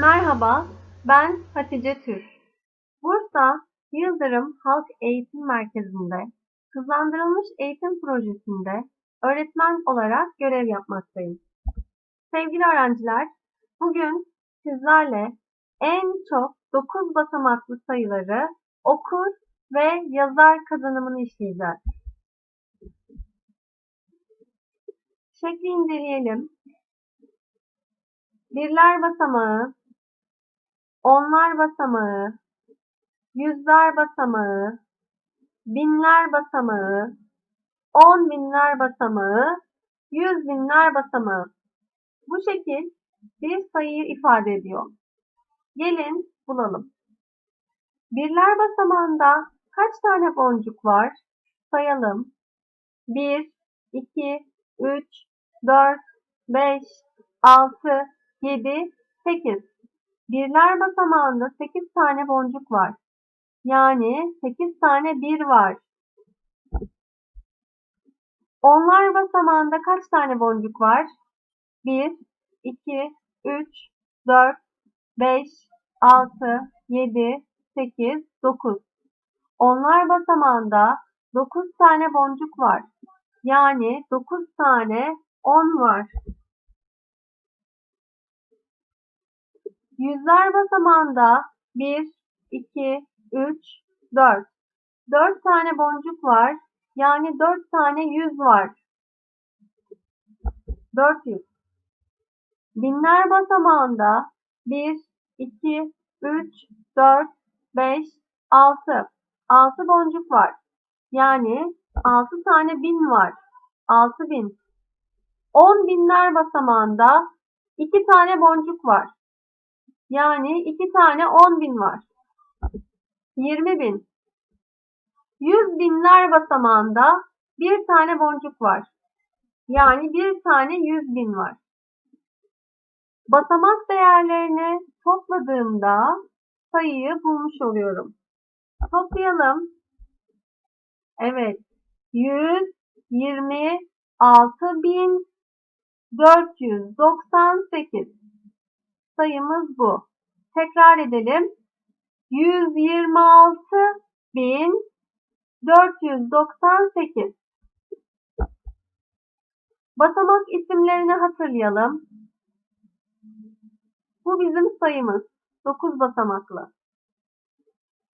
Merhaba, ben Hatice Tür. Bursa Yıldırım Halk Eğitim Merkezi'nde hızlandırılmış eğitim projesinde öğretmen olarak görev yapmaktayım. Sevgili öğrenciler, bugün sizlerle en çok 9 basamaklı sayıları okur ve yazar kazanımını işleyeceğiz. Şekli inceleyelim. Birler basamağı, onlar basamağı, yüzler basamağı, binler basamağı, on binler basamağı, yüz binler basamağı. Bu şekil bir sayıyı ifade ediyor. Gelin bulalım. Birler basamağında kaç tane boncuk var? Sayalım. 1, 2, 3, 4, 5, 6, 7, 8. Birler basamağında 8 tane boncuk var. Yani 8 tane bir var. Onlar basamağında kaç tane boncuk var? 1, 2, 3, 4, 5, 6, 7, 8, 9. Onlar basamağında 9 tane boncuk var. Yani 9 tane 10 var. Yüzler basamağında 1, 2, 3, 4. 4 tane boncuk var. Yani 4 tane yüz var. 400. Binler basamağında 1, 2, 3, 4, 5, 6. 6 boncuk var. Yani 6 tane bin var. 6 bin. 10 binler basamağında 2 tane boncuk var. Yani 2 tane 10 bin var. 20 bin. 100 binler basamağında bir tane boncuk var. Yani bir tane 100 bin var. Basamak değerlerini topladığımda sayıyı bulmuş oluyorum. Toplayalım. Evet. 126.498 sayımız bu. Tekrar edelim. 126.498 Basamak isimlerini hatırlayalım. Bu bizim sayımız. 9 basamaklı.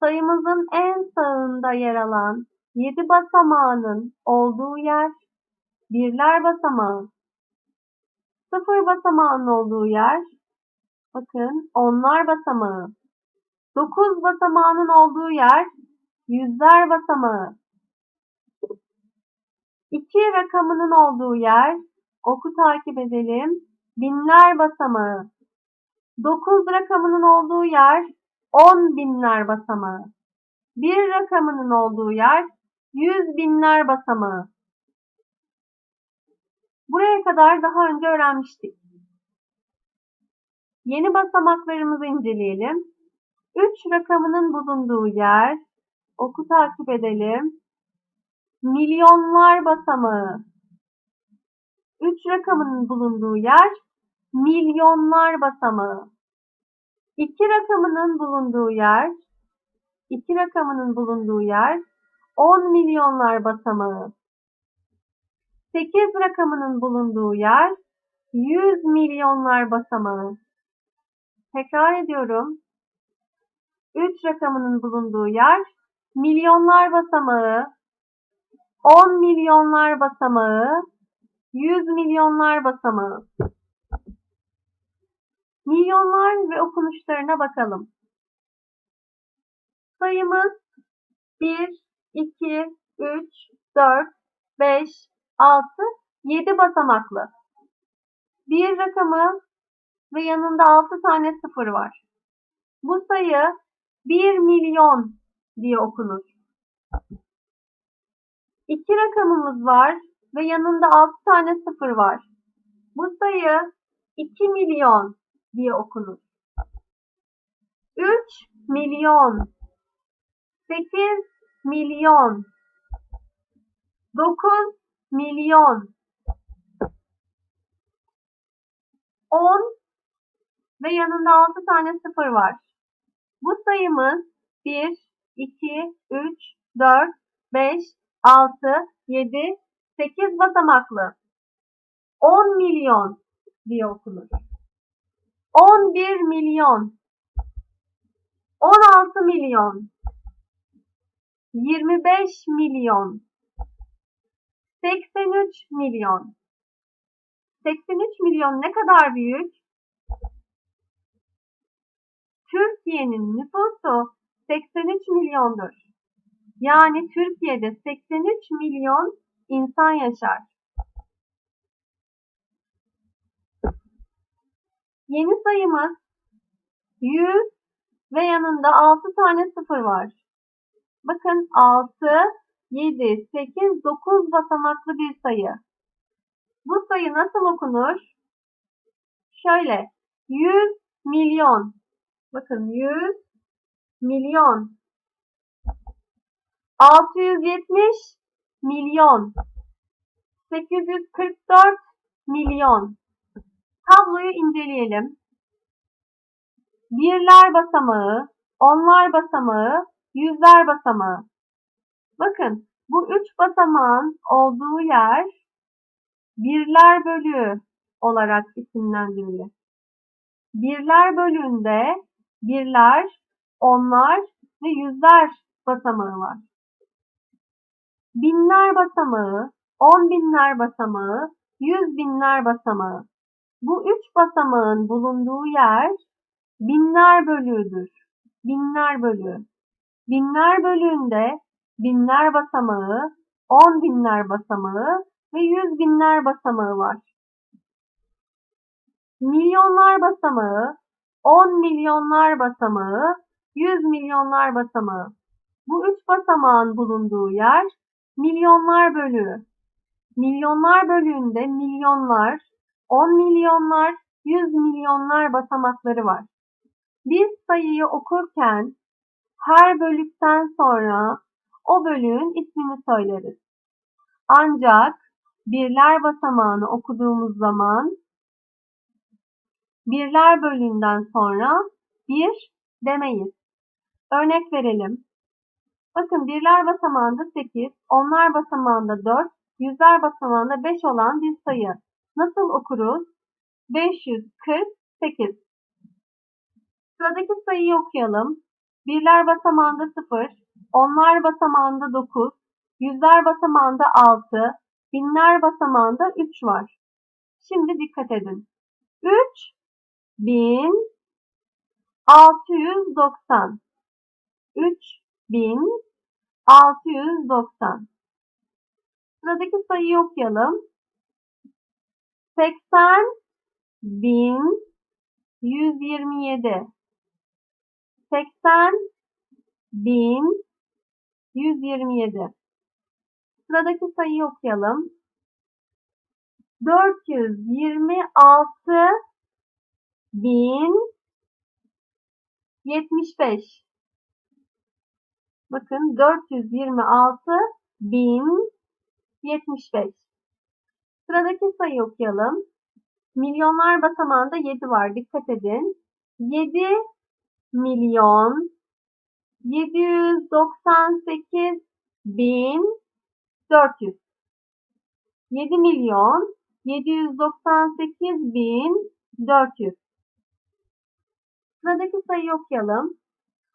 Sayımızın en sağında yer alan 7 basamağının olduğu yer birler basamağı. 0 basamağının olduğu yer bakın onlar basamağı. 9 basamağının olduğu yer yüzler basamağı. 2 rakamının olduğu yer oku takip edelim. Binler basamağı. 9 rakamının olduğu yer 10 binler basamağı. 1 rakamının olduğu yer 100 binler basamağı. Buraya kadar daha önce öğrenmiştik. Yeni basamaklarımızı inceleyelim. 3 rakamının bulunduğu yer, oku takip edelim. Milyonlar basamağı. 3 rakamının bulunduğu yer, milyonlar basamağı. 2 rakamının bulunduğu yer, 2 rakamının bulunduğu yer 10 milyonlar basamağı. 8 rakamının bulunduğu yer 100 milyonlar basamağı. Tekrar ediyorum. 3 rakamının bulunduğu yer milyonlar basamağı, 10 milyonlar basamağı, 100 milyonlar basamağı. Milyonlar ve okunuşlarına bakalım. Sayımız 1, 2, 3, 4, 5, 6, 7 basamaklı. Bir rakamı ve yanında 6 tane sıfır var. Bu sayı 1 milyon diye okunur. İki rakamımız var ve yanında 6 tane sıfır var. Bu sayı 2 milyon diye okunur. 3 milyon 8 milyon 9 milyon 10 ve yanında 6 tane sıfır var. Bu sayımız 1, 2, 3, 4, 5, 6, 7, 8 basamaklı. 10 milyon diye okunur. 11 milyon, 16 milyon, 25 milyon, 83 milyon. 83 milyon ne kadar büyük? Türkiye'nin nüfusu 83 milyondur. Yani Türkiye'de 83 milyon insan yaşar. Yeni sayımız 100 ve yanında 6 tane sıfır var. Bakın 6, 7, 8, 9 basamaklı bir sayı. Bu sayı nasıl okunur? Şöyle 100 milyon. Bakın 100 milyon. 670 milyon. 844 milyon. Tabloyu inceleyelim. Birler basamağı, onlar basamağı, yüzler basamağı. Bakın bu üç basamağın olduğu yer birler bölüğü olarak isimlendirilir. Birler bölüğünde birler, onlar ve yüzler basamağı var. Binler basamağı, on binler basamağı, yüz binler basamağı. Bu üç basamağın bulunduğu yer binler bölüğüdür. Binler bölüğü. Binler bölüğünde binler basamağı, on binler basamağı ve yüz binler basamağı var. Milyonlar basamağı, on milyonlar basamağı, yüz milyonlar basamağı. Bu üç basamağın bulunduğu yer milyonlar bölüğü. Milyonlar bölüğünde milyonlar, 10 milyonlar, 100 milyonlar basamakları var. Biz sayıyı okurken her bölükten sonra o bölüğün ismini söyleriz. Ancak birler basamağını okuduğumuz zaman birler bölüğünden sonra bir demeyiz. Örnek verelim. Bakın birler basamağında 8, onlar basamağında 4, yüzler basamağında 5 olan bir sayı. Nasıl okuruz? 548. Sıradaki sayıyı okuyalım. Birler basamağında 0, onlar basamağında 9, yüzler basamağında 6, binler basamağında 3 var. Şimdi dikkat edin. 3 bin 690 3 bin 690 Sıradaki sayıyı okuyalım. 80 bin 127 80 bin 127 Sıradaki sayıyı okuyalım. 426 bin 75 Bakın 426 bin 75 Sıradaki sayıyı okuyalım. Milyonlar basamağında 7 var. Dikkat edin. 7 milyon 798 bin 400 7 milyon 798 bin 400 Sıradaki sayıyı okuyalım.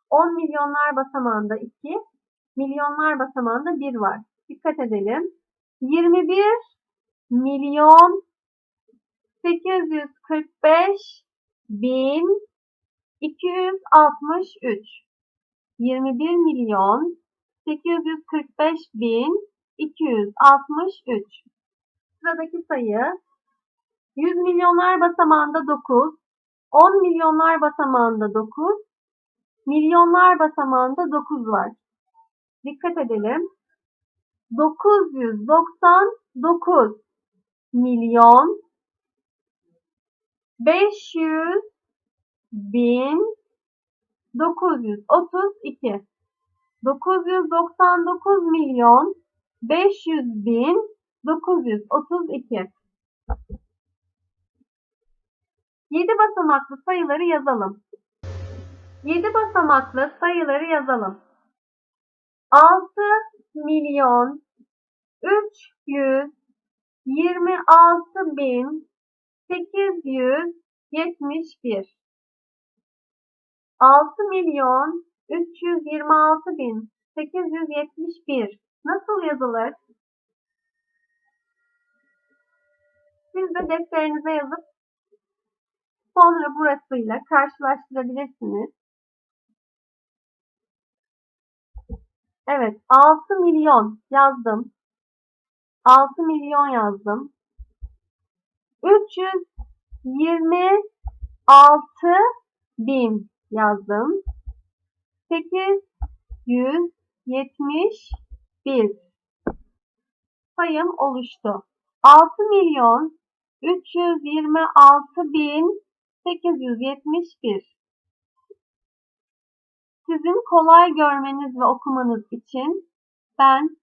10 milyonlar basamağında 2, milyonlar basamağında 1 var. Dikkat edelim. 21 milyon 845 bin 263 21 milyon 845 bin 263 Sıradaki sayı 100 milyonlar basamağında 9, 10 milyonlar basamağında 9, milyonlar basamağında 9 var. Dikkat edelim. 999 milyon 500 bin 932 999 milyon 500 bin 932 7 basamaklı sayıları yazalım. 7 basamaklı sayıları yazalım. 6 milyon 326 bin 871 6 milyon 326 bin 871 nasıl yazılır? Siz de defterinize yazıp sonra burasıyla karşılaştırabilirsiniz. Evet 6 milyon yazdım. 6 milyon yazdım. 326 bin yazdım. 871 sayım oluştu. 6 milyon 326 bin 871 Sizin kolay görmeniz ve okumanız için ben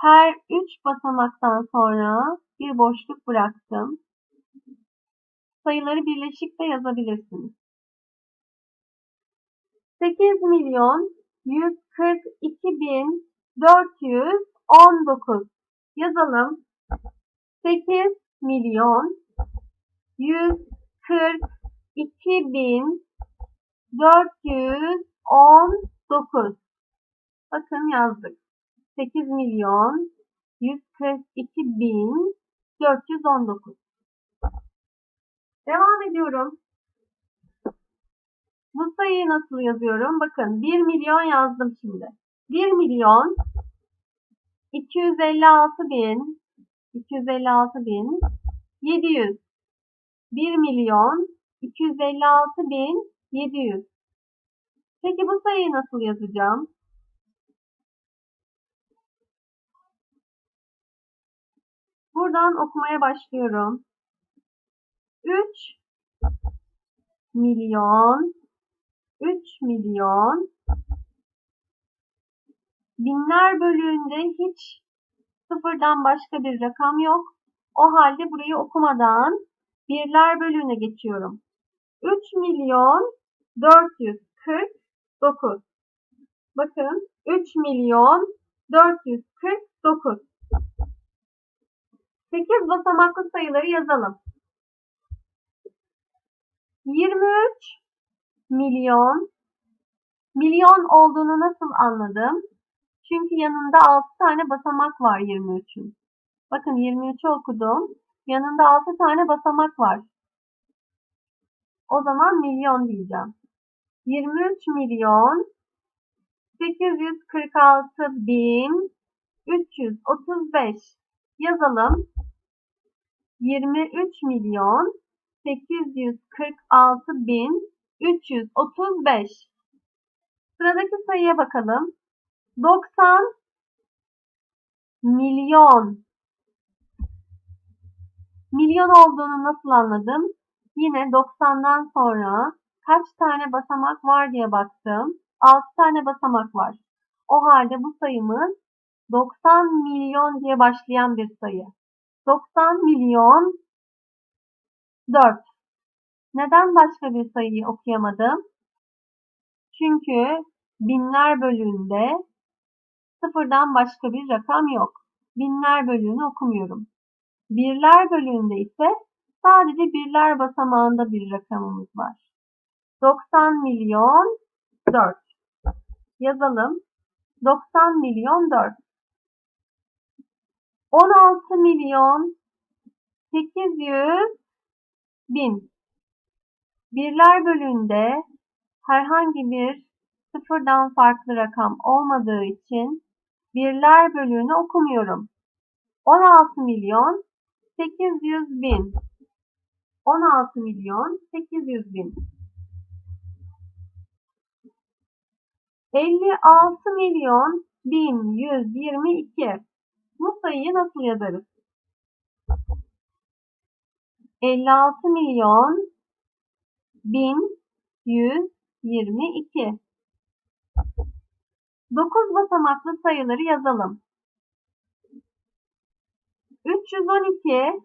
her 3 basamaktan sonra bir boşluk bıraktım. Sayıları birleşik de yazabilirsiniz. 8 milyon 142 bin 419 yazalım. 8 milyon 142 bin 419 bakın yazdık. 8 milyon 142 bin 419 Devam ediyorum. Bu sayıyı nasıl yazıyorum? Bakın 1 milyon yazdım şimdi. 1 milyon 256 bin 256 bin 700 1 milyon 256 bin 700 Peki bu sayıyı nasıl yazacağım? Buradan okumaya başlıyorum. 3 milyon 3 milyon binler bölüğünde hiç sıfırdan başka bir rakam yok. O halde burayı okumadan birler bölüğüne geçiyorum. 3 milyon 449 Bakın 3 milyon 449 8 basamaklı sayıları yazalım. 23 milyon milyon olduğunu nasıl anladım? Çünkü yanında 6 tane basamak var 23'ün. Bakın 23'ü okudum. Yanında 6 tane basamak var. O zaman milyon diyeceğim. 23 milyon 846 bin 335 yazalım. 23 milyon 846 bin 335 Sıradaki sayıya bakalım. 90 milyon milyon olduğunu nasıl anladım? Yine 90'dan sonra kaç tane basamak var diye baktım. 6 tane basamak var. O halde bu sayımız 90 milyon diye başlayan bir sayı. 90 milyon 4. Neden başka bir sayıyı okuyamadım? Çünkü binler bölüğünde sıfırdan başka bir rakam yok. Binler bölüğünü okumuyorum. Birler bölüğünde ise sadece birler basamağında bir rakamımız var. 90 milyon 4. Yazalım. 90 milyon 4. 16 milyon 800 bin. Birler bölüğünde herhangi bir sıfırdan farklı rakam olmadığı için birler bölüğünü okumuyorum. 16 milyon 800 bin. 16 milyon 800 bin. 56 milyon 1122. Bu sayıyı nasıl yazarız? 56 milyon 1122. 9 basamaklı sayıları yazalım. 312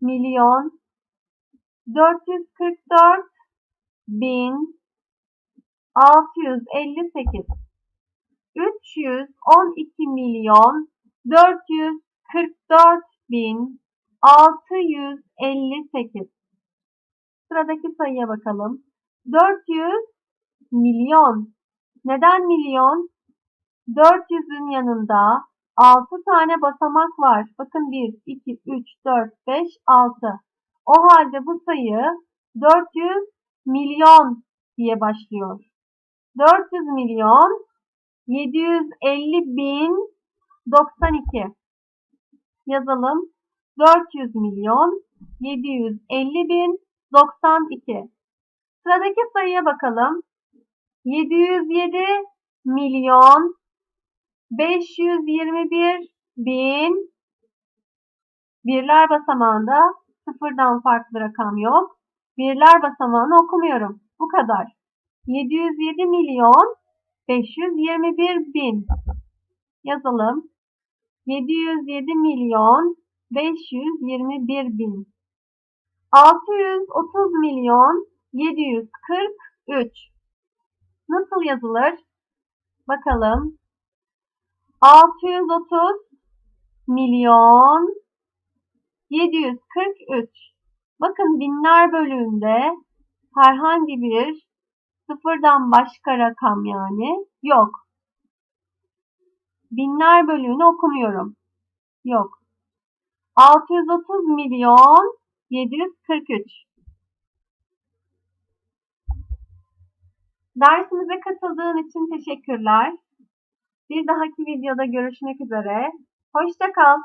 milyon 444 bin 658 312 milyon 444 bin 658 Sıradaki sayıya bakalım. 400 milyon. Neden milyon? 400'ün yanında 6 tane basamak var. Bakın 1, 2, 3, 4, 5, 6. O halde bu sayı 400 milyon diye başlıyor. 400 milyon 750 bin 92 yazalım. 400 milyon 750 bin 92 Sıradaki sayıya bakalım. 707 milyon 521 bin birler basamağında sıfırdan farklı rakam yok. Birler basamağını okumuyorum. Bu kadar. 707 milyon 521 bin yazalım. 707 milyon 521 bin 630 milyon 743 nasıl yazılır? Bakalım. 630 milyon 743. Bakın binler bölüğünde herhangi bir sıfırdan başka rakam yani yok. Binler bölüğünü okumuyorum. Yok. 630 milyon 743. Dersimize katıldığın için teşekkürler. Bir dahaki videoda görüşmek üzere. Hoşça kal.